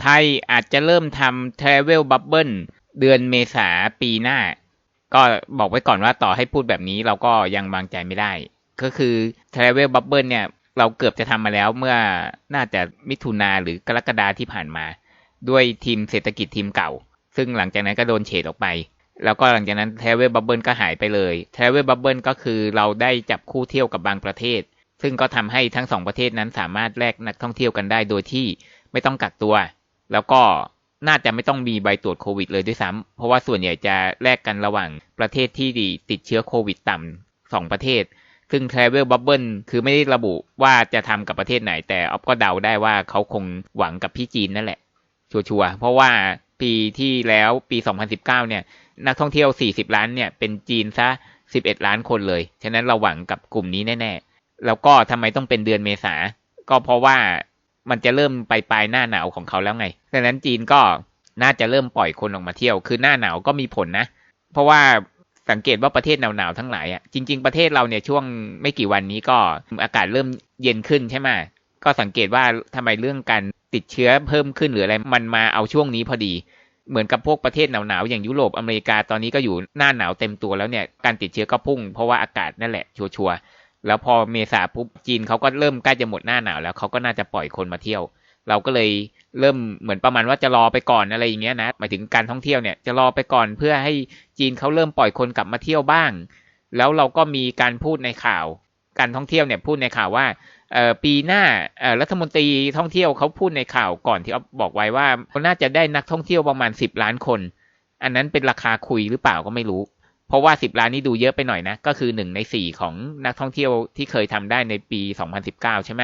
ไทยอาจจะเริ่มทำ Travel Bubble เดือนเมษาปีหน้า ก็บอกไว้ก่อนว่าต่อให้พูดแบบนี้เราก็ยังวางใจไม่ได้ ก็คือ Travel Bubble เนี่ย เราเกือบจะทำมาแล้วเมื่อน่าจะมิถุนาหรือกรกฎาที่ผ่านมา ด้วยทีมเศรษฐกิจทีมเก่า ซึ่งหลังจากนั้นก็โดนเฉดออกไป แล้วก็หลังจากนั้น Travel Bubble ก็หายไปเลย Travel Bubble ก็คือเราได้จับคู่เที่ยวกับบางประเทศ ซึ่งก็ทำให้ทั้งสองประเทศนั้นสามารถแลกนักท่องเที่ยวกันได้โดยที่ไม่ต้องกักตัว แล้วก็น่าจะไม่ต้องมีใบตรวจโควิดเลยด้วยซ้ำเพราะว่าส่วนใหญ่จะแลกกันระหว่างประเทศที่ติดเชื้อโควิดต่ำสองประเทศ ซึ่ง Travel Bubble คือไม่ได้ระบุว่าจะทำกับประเทศไหน แต่ออฟก็เดาได้ว่าเขาคงหวังกับพี่จีนนั่นแหละ ชัวร์ๆเพราะว่าปีที่แล้วปี 2019 เนี่ยนักท่องเที่ยว 40 ล้านเนี่ยเป็นจีนซะ 11 ล้านคนเลย ฉะนั้นเราหวังกับกลุ่มนี้แน่ ๆ แล้วก็ทำไมต้องเป็นเดือนเมษา ก็เพราะว่า มันจะเริ่มไปปลายหน้าหนาวของเขาแล้วไง ดังนั้นจีนก็น่าจะเริ่มปล่อยคนออกมาเที่ยว คือหน้าหนาวก็มีผลนะ เพราะว่าสังเกตว่าประเทศหนาวๆทั้งหลายอะ จริง ๆ ประเทศเราเนี่ยช่วงไม่กี่วันนี้ก็อากาศเริ่มเย็นขึ้นใช่ไหมก็สังเกตว่าทำไมเรื่องการติดเชื้อเพิ่มขึ้นหรืออะไร มันมาเอาช่วงนี้พอดี เหมือนกับพวกประเทศหนาวๆอย่างยุโรปอเมริกาตอนนี้ก็อยู่หน้าหนาวเต็มตัวแล้วเนี่ย การติดเชื้อก็พุ่งเพราะว่าอากาศนั่นแหละชัวร์ๆ แล้วพอเมษาปุ๊บจีนเขาก็เริ่มใกล้จะหมดหน้าหนาวแล้วเขาก็น่าจะปล่อยคนมาเที่ยว เราก็เลยเริ่มเหมือนประมาณว่าจะรอไปก่อนอะไรอย่างเงี้ยนะหมายถึงการท่องเที่ยวเนี่ยจะรอไปก่อนเพื่อให้จีนเขาเริ่มปล่อยคนกลับมาเที่ยวบ้าง แล้วเราก็มีการพูดในข่าว การท่องเที่ยวเนี่ยพูดในข่าวว่าปีหน้ารัฐมนตรีท่องเที่ยวเขาพูดในข่าวก่อนที่เขาบอกไว้ว่าเขาน่าจะได้นักท่องเที่ยวประมาณ10ล้านคน อันนั้นเป็นราคาคุยหรือเปล่าก็ไม่รู้ เพราะว่า 10 ล้านนี่ดูเยอะไปหน่อยนะ ก็คือ 1 ใน 4 ของนักท่องเที่ยวที่เคยทำได้ในปี 2019 ใช่ไหม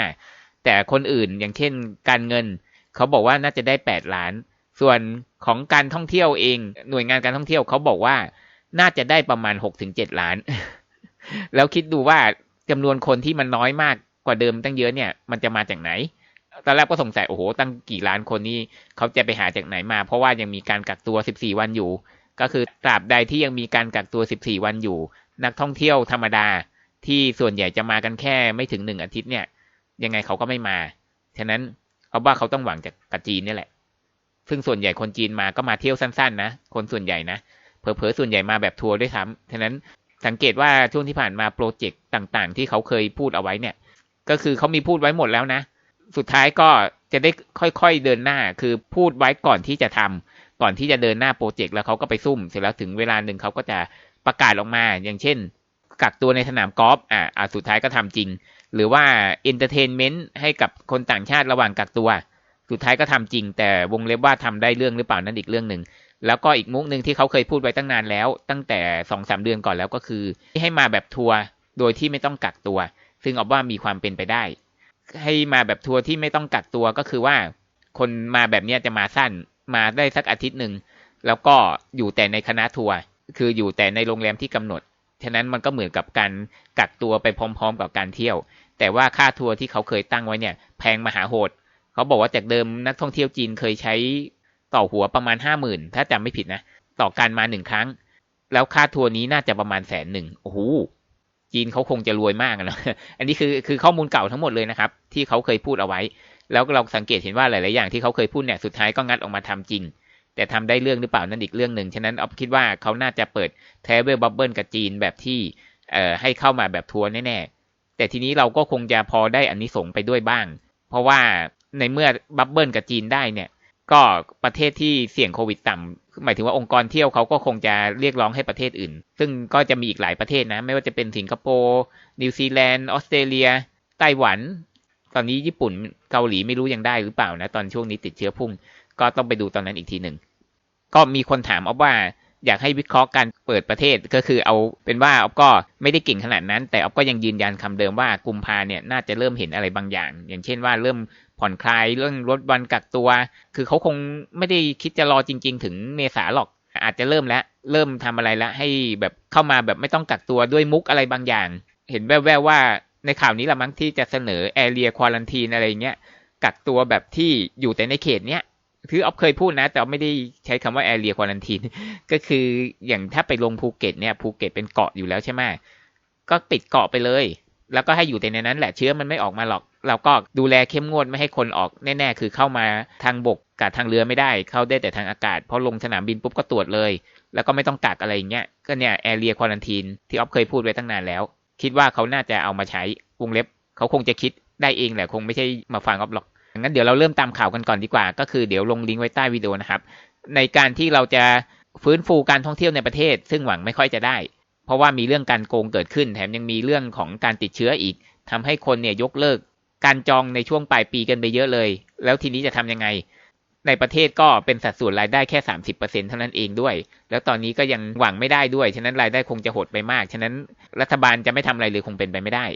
แต่คนอื่นอย่างเช่นการเงิน เขาบอกว่าน่าจะได้ 8 ล้าน ส่วนของการท่องเที่ยวเอง หน่วยงานการท่องเที่ยวเขาบอกว่าน่าจะได้ประมาณ 6-7 ล้าน แล้วคิดดูว่าจำนวนคนที่มันน้อยมากกว่าเดิมตั้งเยอะเนี่ยมันจะมาจากไหนตอนแรกก็สงสัยโอ้โหตั้งกี่ล้านคนนี่เขาจะไปหาจากไหนมา เพราะว่ายังมีการกักตัว 14 วันอยู่ ก็คือตราบใดที่ยังมีการกักตัว 14 วันอยู่ นักท่องเที่ยวธรรมดาที่ส่วนใหญ่จะมากันแค่ไม่ถึงหนึ่งอาทิตย์เนี่ย ยังไงเขาก็ไม่มา ฉะนั้นเอาว่าเขาต้องหวังจากกจีนนี่แหละ ซึ่งส่วนใหญ่คนจีนมาก็มาเที่ยวสั้นๆนะ คนส่วนใหญ่นะ เผลอๆส่วนใหญ่มาแบบทัวร์ด้วยซ้ำฉะนั้นสังเกตว่าช่วงที่ผ่านมาโปรเจกต์ต่างๆ ที่เขาเคยพูดเอาไว้เนี่ย ก็คือเขามีพูดไว้หมดแล้วนะ สุดท้ายก็จะได้ค่อยๆเดินหน้า คือพูดไว้ก่อนที่จะทำ ก่อนที่จะเดินหน้าโปรเจกต์แล้วเขาก็ไปซุ่ม เสร็จแล้วถึงเวลาหนึ่งเขาก็จะประกาศออกมา อย่างเช่น กักตัวในสนามกอล์ฟอ่าสุดท้ายก็ทำจริง หรือว่าเอนเตอร์เทนเมนต์ให้กับคนต่างชาติระหว่างกักตัว สุดท้ายก็ทำจริง แต่วงเล็บว่าทำได้เรื่องหรือเปล่านั่นอีกเรื่องหนึ่งแล้วก็อีกมุกหนึ่งที่เขาเคยพูดไว้ตั้งนานแล้ว ตั้งแต่สองสามเดือนก่อนแล้วก็คือ ให้มาแบบทัวร์โดยที่ไม่ต้องกักตัว ซึ่งออกว่ามีความเป็นไปได้ ให้มาแบบทัวร์ที่ไม่ต้องกักตัวก็คือว่า คนมาแบบนี้จะมาสั้น มาได้สักอาทิตย์หนึ่ง แล้วก็อยู่แต่ในคณะทัวร์คืออยู่แต่ในโรงแรมที่กำหนด ฉะนั้นมันก็เหมือนกับการกักตัวไปพร้อม ๆ กับการเที่ยว แต่ว่าค่าทัวร์ที่เขาเคยตั้งไว้เนี่ย แพงมหาโหด เขาบอกว่าจากเดิมนักท่องเที่ยวจีนเคยใช้ต่อหัวประมาณห้าหมื่นถ้าจำไม่ผิดนะ ต่อการมาหนึ่งครั้ง แล้วค่าทัวร์นี้น่าจะประมาณแสนหนึ่งโอ้โหจีนเขาคงจะรวยมากนะ อันนี้คือคือข้อมูลเก่าทั้งหมดเลยนะครับ ที่เขาเคยพูดเอาไว้ แล้วเราสังเกตเห็นว่าหลาย ๆ อย่างที่เขาเคยพูดเนี่ยสุดท้ายก็งัดออกมาทำจริง แต่ทำได้เรื่องหรือเปล่านั่นอีกเรื่องหนึ่งฉะนั้นออฟคิดว่าเขาน่าจะเปิดเทเบิลบับเบิลกับจีนแบบที่เอ่อให้เข้ามาแบบทัวร์แน่ ๆ แต่ทีนี้เราก็คงจะพอได้อันนี้ส่งไปด้วยบ้าง เพราะว่าในเมื่อบับเบิลกับจีนได้เนี่ยก็ประเทศที่เสี่ยงโควิดต่ำหมายถึงว่าองค์กรเที่ยวเขาก็คงจะเรียกร้องให้ประเทศอื่น ซึ่งก็จะมีอีกหลายประเทศนะ ไม่ว่าจะเป็นสิงคโปร์นิวซีแลนด์ออสเตรเลียไต้หวัน ตอนนี้ญี่ปุ่นเกาหลีไม่รู้ยังได้หรือเปล่านะ ตอนช่วงนี้ติดเชื้อพุ่ง ก็ต้องไปดูตอนนั้นอีกทีหนึ่ง ก็มีคนถามออฟว่าอยากให้วิเคราะห์การเปิดประเทศก็คือเอาเป็นว่าออฟก็ไม่ได้เก่งขนาดนั้น แต่ออฟก็ยังยืนยันคำเดิมว่ากุมภาเนี่ยน่าจะเริ่มเห็นอะไรบางอย่าง อย่างเช่นว่าเริ่มผ่อนคลายเรื่องลดวันกักตัว คือเขาคงไม่ได้คิดจะรอจริง ๆ ถึงเมษาหรอกอาจจะเริ่มแล้วเริ่มทำอะไรแล้วให้แบบเข้ามาแบบไม่ต้องกักตัวด้วยมุกอะไรบางอย่าง เห็นแว่วๆว่า ในข่าวนี้ละมั้งที่จะเสนอแอเรียควอลันทีนอะไรเงี้ยกักตัวแบบที่อยู่แต่ในเขตเนี้ยคือออฟเคยพูดนะ แต่ไม่ได้ใช้คำว่าแอเรียควอลันทีนก็คืออย่างถ้าไปลงภูเก็ตเนี่ยภูเก็ตเป็นเกาะอยู่แล้วใช่ไหมก็ปิดเกาะไปเลย แล้วก็ให้อยู่แต่ในนั้นแหละเชื้อมันไม่ออกมาหรอก เราก็ดูแลเข้มงวดไม่ให้คนออกแน่ๆ คือเข้ามาทางบกกับทางเรือไม่ได้ เข้าได้แต่ทางอากาศพอลงสนามบินปุ๊บก็ตรวจเลย แล้วก็ไม่ต้องกักอะไรอย่างเงี้ยก็เนี่ยแอเรียควอลันทีนที่ออฟเคยพูดไว้ตั้งนานแล้ว คิดว่าเขาน่าจะเอามาใช้วงเล็บ เขาคงจะคิดได้เองแหละคงไม่ใช่มาฟังออฟหรอกงั้นเดี๋ยวเราเริ่มตามข่าวกันก่อนดีกว่า ก็คือเดี๋ยวลงลิงก์ไว้ใต้วิดีโอนะครับ ในการที่เราจะฟื้นฟูการท่องเที่ยวในประเทศ ซึ่งหวังไม่ค่อยจะได้ เพราะว่ามีเรื่องการโกงเกิดขึ้น แถมยังมีเรื่องของการติดเชื้ออีกทำให้คนเนี่ยยกเลิก การจองในช่วงปลายปีกันไปเยอะเลย แล้วทีนี้จะทำยังไง ในประเทศก็เป็นสัดส่วนรายได้แค่ 30%เท่านั้นเองด้วย แล้วตอนนี้ก็ยังหวังไม่ได้ด้วย ฉะนั้นรายได้คงจะหดไปมาก ฉะนั้นรัฐบาลจะไม่ทำอะไรเลยคงเป็นไปไม่ได้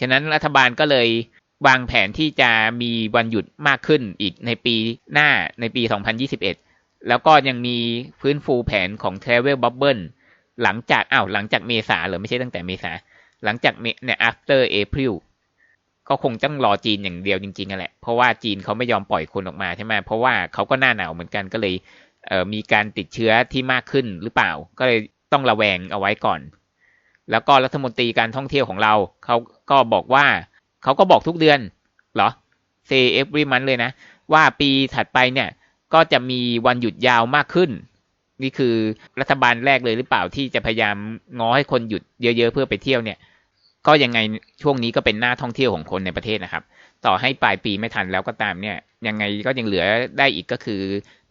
ฉะนั้นรัฐบาลก็เลยวางแผนที่จะมีวันหยุดมากขึ้นอีกในปีหน้าในปี 2021 แล้วก็ยังมีฟื้นฟูแผนของ Travel Bubble หลังจากอ้าวหลังจากเมษาหรือไม่ใช่ตั้งแต่เมษาหลังจากเนี่ย after April ก็คงต้องรอจีนอย่างเดียวจริงๆนั่นแหละ เพราะว่าจีนเขาไม่ยอมปล่อยคนออกมาใช่ไหมเพราะว่าเขาก็หน้าหนาวเหมือนกันก็เลยเมีการติดเชื้อที่มากขึ้นหรือเปล่า ก็เลยต้องระแวงเอาไว้ก่อน แล้วก็รัฐมนตรีการท่องเที่ยวของเราเขาก็บอกว่าเขาก็บอกทุกเดือนเหรอ say every month เลยนะ ว่าปีถัดไปเนี่ยก็จะมีวันหยุดยาวมากขึ้น นี่คือรัฐบาลแรกเลยหรือเปล่าที่จะพยายามง้อให้คนหยุดเยอะ ๆ เพื่อไปเที่ยวเนี่ย ก็ยังไงช่วงนี้ก็เป็นหน้าท่องเที่ยวของคนในประเทศนะครับ ต่อให้ปลายปีไม่ทันแล้วก็ตามเนี่ย ยังไงก็ยังเหลือได้อีกก็คือ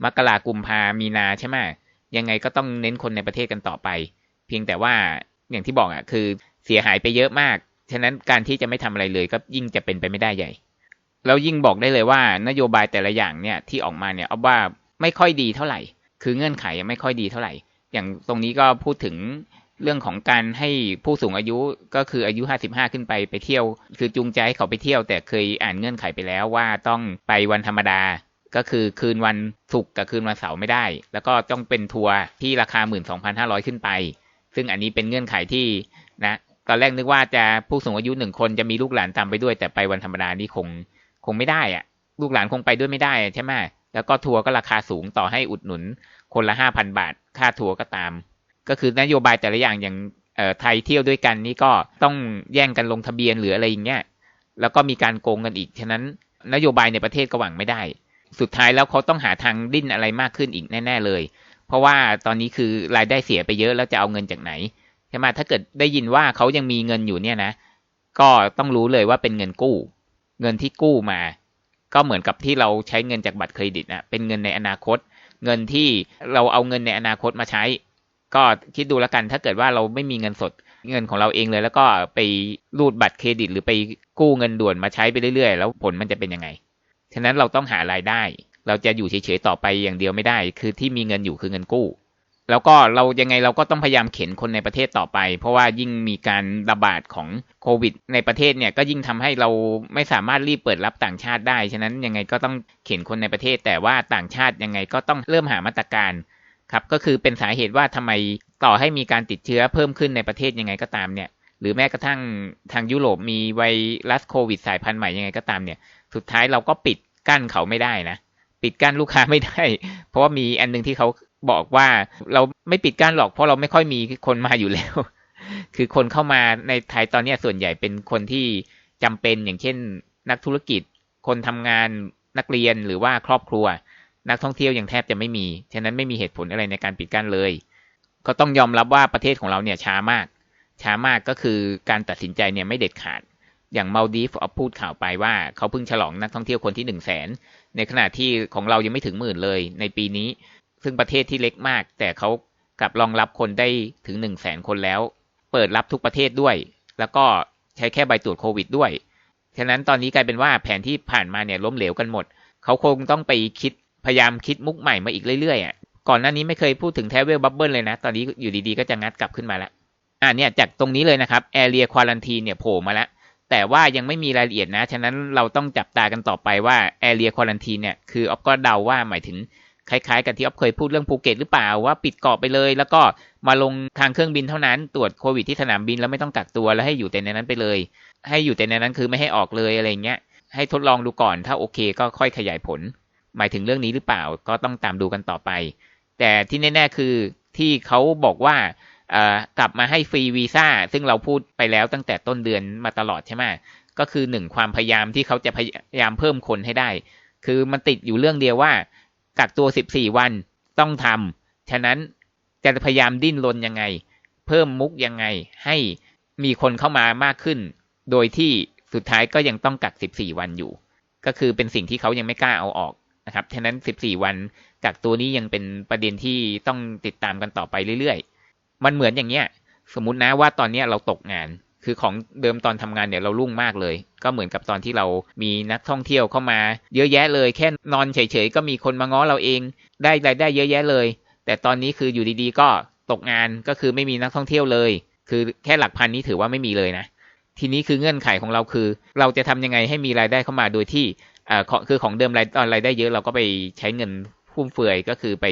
มกรากุมภามีนาใช่ไหมยังไงก็ต้องเน้นคนในประเทศกันต่อไป เพียงแต่ว่าอย่างที่บอกอะคือเสียหายไปเยอะมาก ฉะนั้นการที่จะไม่ทำอะไรเลยก็ยิ่งจะเป็นไปไม่ได้ใหญ่แล้วยิ่งบอกได้เลยว่านโยบายแต่ละอย่างเนี่ยที่ออกมาเนี่ยเอาว่าไม่ค่อยดีเท่าไหร่ คือเงื่อนไขไม่ค่อยดีเท่าไหร่ อย่างตรงนี้ก็พูดถึง เรื่องของการให้ผู้สูงอายุก็คืออายุ 55 ขึ้นไปไปเที่ยว คือจูงใจให้เขาไปเที่ยว แต่เคยอ่านเงื่อนไขไปแล้วว่าต้องไปวันธรรมดา ก็คือคืนวันศุกร์กับคืนวันเสาร์ไม่ได้ แล้วก็ต้องเป็นทัวร์ที่ราคา 12,500 ขึ้นไป ซึ่งอันนี้เป็นเงื่อนไขที่นะตอนแรกนึกว่าจะผู้สูงอายุหนึ่งคนจะมีลูกหลานตามไปด้วย แต่ไปวันธรรมดานี่คงคงไม่ได้อะลูกหลานคงไปด้วยไม่ได้ใช่ไหมแล้วก็ทัวร์ก็ราคาสูงต่อให้อุดหนุน คนละห้าพันบาท ค่าทัวร์ก็ตาม ก็คือนโยบายแต่ละอย่างอย่างไทยเที่ยวด้วยกันนี่ก็ต้องแย่งกันลงทะเบียนหรืออะไรอย่างเงี้ยแล้วก็มีการโกงกันอีกฉะนั้นนโยบายในประเทศก็หวังไม่ได้ สุดท้ายแล้วเขาต้องหาทางดิ้นอะไรมากขึ้นอีกแน่ ๆเลย เพราะว่าตอนนี้คือรายได้เสียไปเยอะแล้วจะเอาเงินจากไหนใช่ไหมถ้าเกิดได้ยินว่าเขายังมีเงินอยู่เนี่ยนะ ก็ต้องรู้เลยว่าเป็นเงินกู้ เงินที่กู้มา ก็เหมือนกับที่เราใช้เงินจากบัตรเครดิตนะเป็นเงินในอนาคต เงินที่เราเอาเงินในอนาคตมาใช้ ก็คิดดูแล้วกันถ้าเกิดว่าเราไม่มีเงินสดเงินของเราเองเลย แล้วก็ไปรูดบัตรเครดิต หรือไปกู้เงินด่วนมาใช้ไปเรื่อยๆ แล้วผลมันจะเป็นยังไง ฉะนั้นเราต้องหารายได้ เราจะอยู่เฉยๆต่อไปอย่างเดียวไม่ได้ คือที่มีเงินอยู่คือเงินกู้ แล้วก็เรายังไงเราก็ต้องพยายามเข็นคนในประเทศต่อไป เพราะว่ายิ่งมีการระบาดของโควิด ในประเทศเนี่ยก็ยิ่งทำให้เราไม่สามารถรีบเปิดรับต่างชาติได้ ฉะนั้นยังไงก็ต้องเข็นคนในประเทศ แต่ว่าต่างชาติยังไงก็ต้องเริ่มหามาตรการ ครับก็คือเป็นสาเหตุว่าทำไมต่อให้มีการติดเชื้อเพิ่มขึ้นในประเทศยังไงก็ตามเนี่ย หรือแม้กระทั่งทางยุโรปมีไวรัสโควิดสายพันธุ์ใหม่ยังไงก็ตามเนี่ย สุดท้ายเราก็ปิดกั้นเขาไม่ได้นะ ปิดกั้นลูกค้าไม่ได้ เพราะว่ามีอันนึงที่เขาบอกว่าเราไม่ปิดกั้นหรอกเพราะเราไม่ค่อยมีคนมาอยู่แล้ว คือคนเข้ามาในไทยตอนนี้ส่วนใหญ่เป็นคนที่จำเป็นอย่างเช่น นักธุรกิจ คนทำงานนักเรียนหรือว่าครอบครัว นักท่องเที่ยวยังแทบจะไม่มี ฉะนั้นไม่มีเหตุผลอะไรในการปิดกั้นเลย ก็ต้องยอมรับว่าประเทศของเราเนี่ยช้ามาก ช้ามากก็คือการตัดสินใจเนี่ยไม่เด็ดขาด อย่างมาดีฟพูดข่าวไปว่าเขาเพิ่งฉลองนักท่องเที่ยวคนที่หนึ่งแสน ในขณะที่ของเรายังไม่ถึงหมื่นเลยในปีนี้ ซึ่งประเทศที่เล็กมาก แต่เขากลับรองรับคนได้ถึงหนึ่งแสนคนแล้ว เปิดรับทุกประเทศด้วย แล้วก็ใช้แค่ใบตรวจโควิดด้วย ฉะนั้นตอนนี้กลายเป็นว่าแผนที่ผ่านมาเนี่ยล้มเหลวกันหมด เขาคงต้องไปคิด พยายามคิดมุกใหม่มาอีกเรื่อยๆอะก่อนหน้านี้ไม่เคยพูดถึง Travel Bubble เลยนะ ตอนนี้อยู่ดีๆ ก็จะงัดกลับขึ้นมาแล้วอ่าเนี่ยจากตรงนี้เลยนะครับ Area Quarantine เนี่ยโผล่มาแล้วแต่ว่ายังไม่มีรายละเอียดนะ ฉะนั้นเราต้องจับตากันต่อไปว่า Area Quarantine เนี่ยคือออฟก็เดาว่าหมายถึงคล้ายๆ กับที่ออฟเคยพูดเรื่องภูเก็ตหรือเปล่าว่าปิดเกาะไปเลย แล้วก็มาลงทางเครื่องบินเท่านั้นตรวจโควิดที่สนามบินแล้วไม่ต้องกักตัวแล้วให้อยู่แต่ในนั้นไปเลย ให้อยู่แต่ในนั้นคือไม่ให้ออกเลยอะไรเงี้ยให้ทดลองดูก่อนถ้าโอเคก็ค่อยขยายผล หมายถึงเรื่องนี้หรือเปล่าก็ต้องตามดูกันต่อไป แต่ที่แน่ๆคือที่เขาบอกว่ากลับมาให้ฟรีวีซ่าซึ่งเราพูดไปแล้วตั้งแต่ต้นเดือนมาตลอดใช่ไหมก็คือหนึ่งความพยายามที่เขาจะพยายามเพิ่มคนให้ได้ คือมันติดอยู่เรื่องเดียวว่า กักตัว 14 วันต้องทำฉะนั้นจะพยายามดิ้นรนยังไง เพิ่มมุกยังไงให้มีคนเข้ามามากขึ้น โดยที่สุดท้ายก็ยังต้องกัก 14 วันอยู่ ก็คือเป็นสิ่งที่เขายังไม่กล้าเอาออก นะครับฉะนั้น 14 วันกักตัวนี้ยังเป็นประเด็นที่ต้องติดตามกันต่อไปเรื่อยๆ มันเหมือนอย่างเงี้ย สมมตินะว่าตอนนี้เราตกงาน คือของเดิมตอนทำงานเนี่ยเรารุ่งมากเลย ก็เหมือนกับตอนที่เรามีนักท่องเที่ยวเข้ามา เยอะแยะเลย แค่นอนเฉยๆก็มีคนมาง้อเราเอง ได้รายได้เยอะแยะเลย แต่ตอนนี้คืออยู่ดีๆ ก็ตกงานก็คือไม่มีนักท่องเที่ยวเลย คือแค่หลักพันนี้ถือว่าไม่มีเลยนะ ทีนี้คือเงื่อนไขของเราคือ เราจะทำยังไงให้มีรายได้เข้ามาโดยที่ อ่าขอคือของเดิมรายรายได้เยอะเราก็ไปใช้เงินฟุ่มเฟือยก็คือไป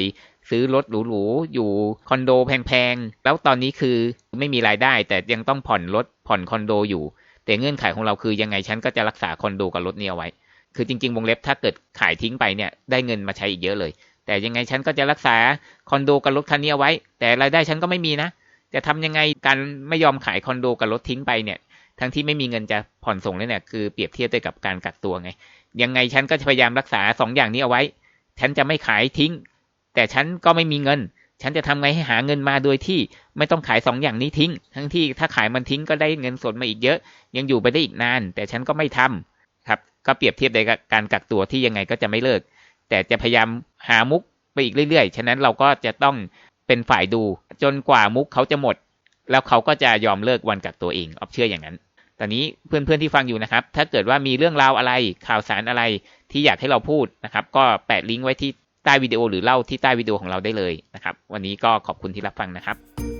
ซื้อรถหรูๆ อยู่คอนโดแพงๆ แล้วตอนนี้คือไม่มีรายได้ แต่ยังต้องผ่อนรถผ่อนคอนโดอยู่ แต่เงื่อนไขของเราคือยังไงฉันก็จะรักษาคอนโดกับรถเนี่ยเอาไว้ คือจริงๆ วงเล็บถ้าเกิดขายทิ้งไปเนี่ยได้เงินมาใช้อีกเยอะเลย แต่ยังไงฉันก็จะรักษาคอนโดกับรถคันนี้เอาไว้ แต่รายได้ฉันก็ไม่มีนะ จะทำยังไงการไม่ยอมขายคอนโดกับรถทิ้งไปเนี่ย ทั้งที่ไม่มีเงินจะผ่อนส่งเลยเนี่ยคือเปรียบเทียบด้วยกับการกักตัวไง ยังไงฉันก็จะพยายามรักษาสองอย่างนี้เอาไว้ ฉันจะไม่ขายทิ้ง แต่ฉันก็ไม่มีเงิน ฉันจะทำไงให้หาเงินมาโดยที่ไม่ต้องขายสองอย่างนี้ทิ้ง ทั้งที่ถ้าขายมันทิ้งก็ได้เงินสดมาอีกเยอะ ยังอยู่ไปได้อีกนาน แต่ฉันก็ไม่ทำครับ ก็เปรียบเทียบในการกักตัวที่ยังไงก็จะไม่เลิก แต่จะพยายามหามุกไปอีกเรื่อยๆ ฉะนั้นเราก็จะต้องเป็นฝ่ายดู จนกว่ามุกเขาจะหมด แล้วเขาก็จะยอมเลิกวันกักตัวเองออฟเชื่ออย่างนั้น ตอนนี้เพื่อนๆที่ฟังอยู่นะครับ ถ้าเกิดว่ามีเรื่องราวอะไรข่าวสารอะไรที่อยากให้เราพูดนะครับ ก็แปะลิงก์ไว้ที่ใต้วิดีโอหรือเล่าที่ใต้วิดีโอของเราได้เลยนะครับ วันนี้ก็ขอบคุณที่รับฟังนะครับ